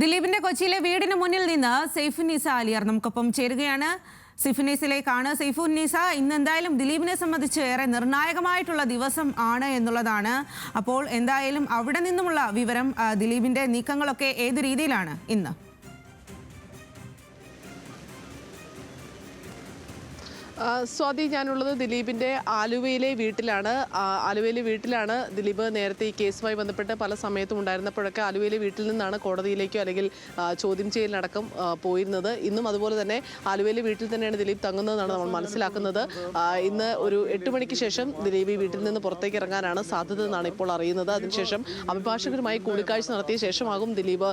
ദിലീപിന്റെ കൊച്ചിയിലെ വീടിന് മുന്നിൽ നിന്ന് സെയ്ഫു നിസ അലിയർ നമുക്കൊപ്പം ചേരുകയാണ്. സിഫിനീസിലേക്കാണ് സെയ്ഫു നിസ ഇന്ന് എന്തായാലും ദിലീപിനെ സംബന്ധിച്ച് ഏറെ നിർണായകമായിട്ടുള്ള ദിവസം ആണ് എന്നുള്ളതാണ്. അപ്പോൾ എന്തായാലും അവിടെ നിന്നുമുള്ള വിവരം ദിലീപിന്റെ നീക്കങ്ങളൊക്കെ ഏത് രീതിയിലാണ് ഇന്ന്? സ്വാതി ഞാനുള്ളത് ദിലീപിന്റെ ആലുവയിലെ വീട്ടിലാണ്. ആലുവയിലെ വീട്ടിലാണ് ദിലീപ് നേരത്തെ ഈ കേസുമായി ബന്ധപ്പെട്ട് പല സമയത്തും ഉണ്ടായിരുന്നപ്പോഴൊക്കെ ആലുവയിലെ വീട്ടിൽ നിന്നാണ് കോടതിയിലേക്കോ അല്ലെങ്കിൽ ചോദ്യം ചെയ്യലിനടക്കം പോയിരുന്നത്. ഇന്നും അതുപോലെ തന്നെ ആലുവയിലെ വീട്ടിൽ തന്നെയാണ് ദിലീപ് തങ്ങുന്നതെന്നാണ് നമ്മൾ മനസ്സിലാക്കുന്നത്. ഇന്ന് ഒരു എട്ട് മണിക്ക് ശേഷം ദിലീപ് ഈ വീട്ടിൽ നിന്ന് പുറത്തേക്ക് ഇറങ്ങാനാണ് സാധ്യത എന്നാണ് ഇപ്പോൾ അറിയുന്നത്. അതിനുശേഷം അഭിഭാഷകരുമായി കൂടിക്കാഴ്ച നടത്തിയ ശേഷമാകും ദിലീപ്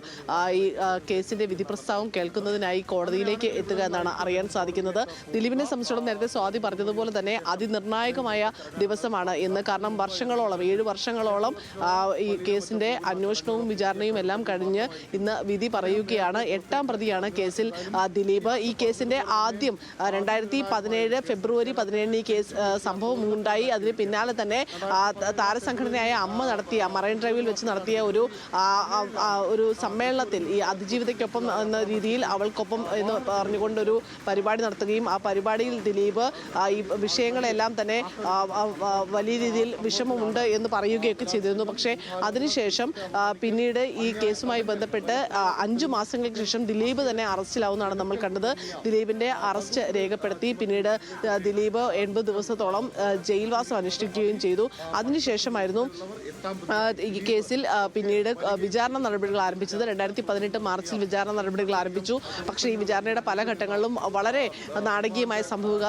ഈ കേസിന്റെ വിധി പ്രസ്താവം കേൾക്കുന്നതിനായി കോടതിയിലേക്ക് എത്തുക എന്നാണ് അറിയാൻ സാധിക്കുന്നത്. ദിലീപിനെ സംബന്ധിച്ചിടത്തോളം നേരത്തെ സ്വാതി പറഞ്ഞതുപോലെ തന്നെ അതിനിർണായകമായ ദിവസമാണ് ഇന്ന്. കാരണം വർഷങ്ങളോളം ഏഴ് വർഷങ്ങളോളം ഈ കേസിന്റെ അന്വേഷണവും വിചാരണയും എല്ലാം കഴിഞ്ഞ് ഇന്ന് വിധി പറയുകയാണ്. എട്ടാം പ്രതിയാണ് കേസിൽ ദിലീപ്. ഈ കേസിന്റെ ആദ്യം രണ്ടായിരത്തി പതിനേഴ് ഫെബ്രുവരി പതിനേഴിന് ഈ കേസ് സംഭവം ഉണ്ടായി. അതിന് പിന്നാലെ തന്നെ താരസംഘടനയായ അമ്മ നടത്തിയ മറൈൻ ഡ്രൈവിൽ വെച്ച് നടത്തിയ ഒരു ഒരു സമ്മേളനത്തിൽ ഈ അതിജീവിതയ്ക്കൊപ്പം എന്ന രീതിയിൽ അവൾക്കൊപ്പം എന്ന് പറഞ്ഞുകൊണ്ടൊരു പരിപാടി നടത്തുകയും ആ പരിപാടിയിൽ ദിലീപ് ആ, ഈ വിഷയങ്ങളെല്ലാം തന്നെ വലിയ രീതിയിൽ വിഷമമുണ്ട് എന്ന് പറയുകയൊക്കെ ചെയ്തിരുന്നു. പക്ഷേ അതിനുശേഷം പിന്നീട് ഈ കേസുമായി ബന്ധപ്പെട്ട് അഞ്ചു മാസങ്ങൾക്ക് ശേഷം ദിലീപ് തന്നെ അറസ്റ്റിലാവുന്നതാണ് നമ്മൾ കണ്ടത്. ദിലീപിന്റെ അറസ്റ്റ് രേഖപ്പെടുത്തി പിന്നീട് ദിലീപ് എൺപത് ദിവസത്തോളം ജയിൽവാസം അനുഷ്ഠിക്കുകയും ചെയ്തു. അതിനുശേഷമായിരുന്നു ഈ കേസിൽ പിന്നീട് വിചാരണ നടപടികൾ ആരംഭിച്ചത്. രണ്ടായിരത്തി പതിനെട്ട് മാർച്ചിൽ വിചാരണ നടപടികൾ ആരംഭിച്ചു. പക്ഷേ ഈ വിചാരണയുടെ പല ഘട്ടങ്ങളിലും വളരെ നാടകീയമായ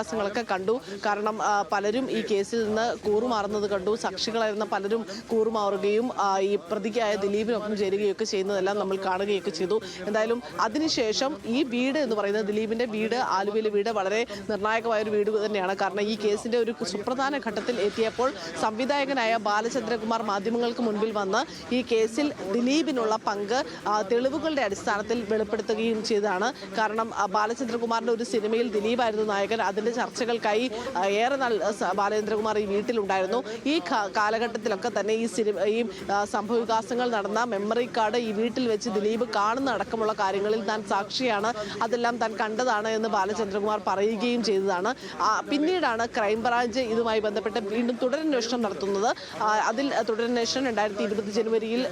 സംഭവവികാസങ്ങളൊക്കെ കണ്ടു. കാരണം പലരും ഈ കേസിൽ നിന്ന് കൂറുമാറുന്നത് കണ്ടു. സാക്ഷികളായിരുന്ന പലരും കൂറുമാറുകയും ഈ പ്രതിക്കായ ദിലീപിനൊപ്പം ചേരുകയൊക്കെ ചെയ്യുന്നതെല്ലാം നമ്മൾ കാണുകയൊക്കെ ചെയ്തു. എന്തായാലും അതിനുശേഷം ഈ വീട് എന്ന് പറയുന്നത് ദിലീപിന്റെ വീട് ആലുവയിലെ വീട് വളരെ നിർണായകമായ ഒരു വീട് തന്നെയാണ്. കാരണം ഈ കേസിന്റെ ഒരു സുപ്രധാന ഘട്ടത്തിൽ എത്തിയപ്പോൾ സംവിധായകനായ ബാലചന്ദ്രകുമാർ മാധ്യമങ്ങൾക്ക് മുൻപിൽ വന്ന് ഈ കേസിൽ ദിലീപിനുള്ള പങ്ക് തെളിവുകളുടെ അടിസ്ഥാനത്തിൽ വെളിപ്പെടുത്തുകയും ചെയ്തതാണ്. കാരണം ബാലചന്ദ്രകുമാറിന്റെ ഒരു സിനിമയിൽ ദിലീപായിരുന്നു നായകൻ. അതിന്റെ ചർച്ചകൾക്കായി ഏറെ ബാലചന്ദ്രകുമാർ ഈ വീട്ടിലുണ്ടായിരുന്നു. ഈ കാലഘട്ടത്തിലൊക്കെ തന്നെ ഈ സിനിമ ഈ സംഭവവികാസങ്ങൾ നടന്ന മെമ്മറി കാർഡ് ഈ വീട്ടിൽ വെച്ച് ദിലീപ് കാണുന്ന അടക്കമുള്ള കാര്യങ്ങളിൽ താൻ സാക്ഷിയാണ്. അതെല്ലാം താൻ കണ്ടതാണ് എന്ന് ബാലചന്ദ്രകുമാർ പറയുകയും ചെയ്തതാണ്. പിന്നീടാണ് ക്രൈംബ്രാഞ്ച് ഇതുമായി ബന്ധപ്പെട്ട് വീണ്ടും തുടരന്വേഷണം നടത്തുന്നത്. അതിൽ തുടരന്വേഷണം രണ്ടായിരത്തി ഇരുപത് ജനുവരിയിൽ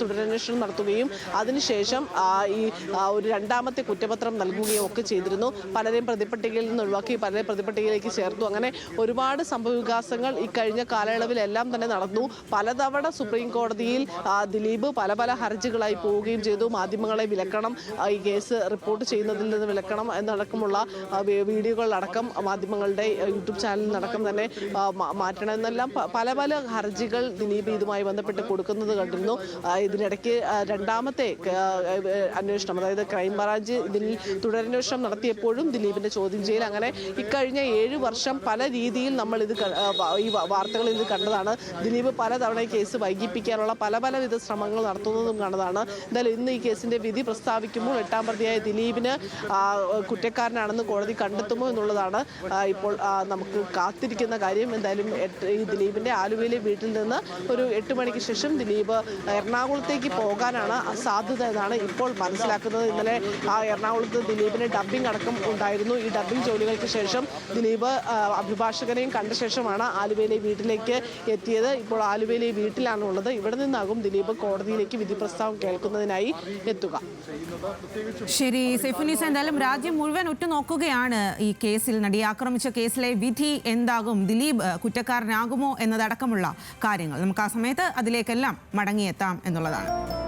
തുടരന്വേഷണം നടത്തുകയും അതിനുശേഷം ഈ ഒരു രണ്ടാമത്തെ കുറ്റപത്രം നൽകുകയും ഒക്കെ ചെയ്തിരുന്നു. പലരെയും പ്രതിപട്ടികയിൽ നിന്ന് ഒഴിവാക്കി പലരെയും പ്രതിപട്ടികയിലേക്ക് ചേർത്തു അങ്ങനെ ഒരുപാട് സംഭവവികാസങ്ങൾ ഇക്കഴിഞ്ഞ കഴിഞ്ഞ കാലയളവിലെല്ലാം തന്നെ നടന്നു പലതവണ സുപ്രീം കോടതിയിൽ ദിലീപ് പല പല ഹർജികളായി പോവുകയും ചെയ്തു മാധ്യമങ്ങളെ വിലക്കണം ഈ കേസ് റിപ്പോർട്ട് ചെയ്യുന്നതിൽ നിന്ന് വിലക്കണം എന്നടക്കമുള്ള വീഡിയോകളടക്കം മാധ്യമങ്ങളുടെ യൂട്യൂബ് ചാനലിനടക്കം തന്നെ മാറ്റണം എന്നെല്ലാം പല പല ഹർജികൾ ദിലീപ് ഇതുമായി ബന്ധപ്പെട്ട് കൊടുക്കുന്നത് കണ്ടിരുന്നു ഇതിനിടയ്ക്ക് രണ്ടാമത്തെ അന്വേഷണം അതായത് ക്രൈംബ്രാഞ്ച് ഇതിൽ തുടരന്വേഷണം നടത്തിയപ്പോഴും ദിലീപിന്റെ ചോദ്യം ചെയ്യൽ അങ്ങനെ ഇക്കഴിഞ്ഞ ഏഴ് വർഷം പല രീതിയിൽ നമ്മൾ ഇത് ഈ വാർത്തകളിൽ ഇത് കണ്ടതാണ്. ദിലീപ് പലതവണ കേസ് വൈകിപ്പിക്കാനുള്ള പല പലവിധ ശ്രമങ്ങൾ നടത്തുന്നതും കണ്ടതാണ്. എന്തായാലും ഇന്ന് ഈ കേസിന്റെ വിധി പ്രസ്താവിക്കുമ്പോൾ എട്ടാം പ്രതിയായ ദിലീപിന് കുറ്റക്കാരനാണെന്ന് കോടതി കണ്ടെത്തുമോ എന്നുള്ളതാണ് ഇപ്പോൾ നമുക്ക് കാത്തിരിക്കുന്ന കാര്യം. എന്തായാലും ഈ ദിലീപിന്റെ ആലുവയിലെ വീട്ടിൽ നിന്ന് ഒരു എട്ട് മണിക്ക് ശേഷം ദിലീപ് എറണാകുളത്തേക്ക് പോകാനാണ് സാധ്യത എന്നാണ് ഇപ്പോൾ മനസ്സിലാക്കുന്നത്. ഇന്നലെ ആ എറണാകുളത്ത് ദിലീപിന് ഡബ്ബിംഗ് അടക്കം ഉണ്ടായിരുന്നു. ഈ ഡബ്ബിംഗ് ജോലികൾക്ക് ശേഷം ദിലീപ് ആ, അഭിഭാഷകനെയും കണ്ട ശേഷമാണ് ആലുവയിലെ വീട്ടിലേക്ക് എത്തിയത്. ഇപ്പോൾ ആലുവയിലെ വീട്ടിലാണുള്ളത്. ഇവിടെ നിന്നാകും ദിലീപ് കോടതിയിലേക്ക് വിധി പ്രസ്താവം കേൾക്കുന്നതിനായി എത്തുക. ശരി സെഫുനീസ് എന്തായാലും രാജ്യം മുഴുവൻ ഉറ്റുനോക്കുകയാണ് ഈ കേസിൽ. നടി ആക്രമിച്ച കേസിലെ വിധി എന്താകും? ദിലീപ് കുറ്റക്കാരനാകുമോ എന്നതടക്കമുള്ള കാര്യങ്ങൾ. നമുക്ക് ആ സമയത്ത് അതിലേക്കെല്ലാം മടങ്ങിയെത്താം എന്നുള്ളതാണ്.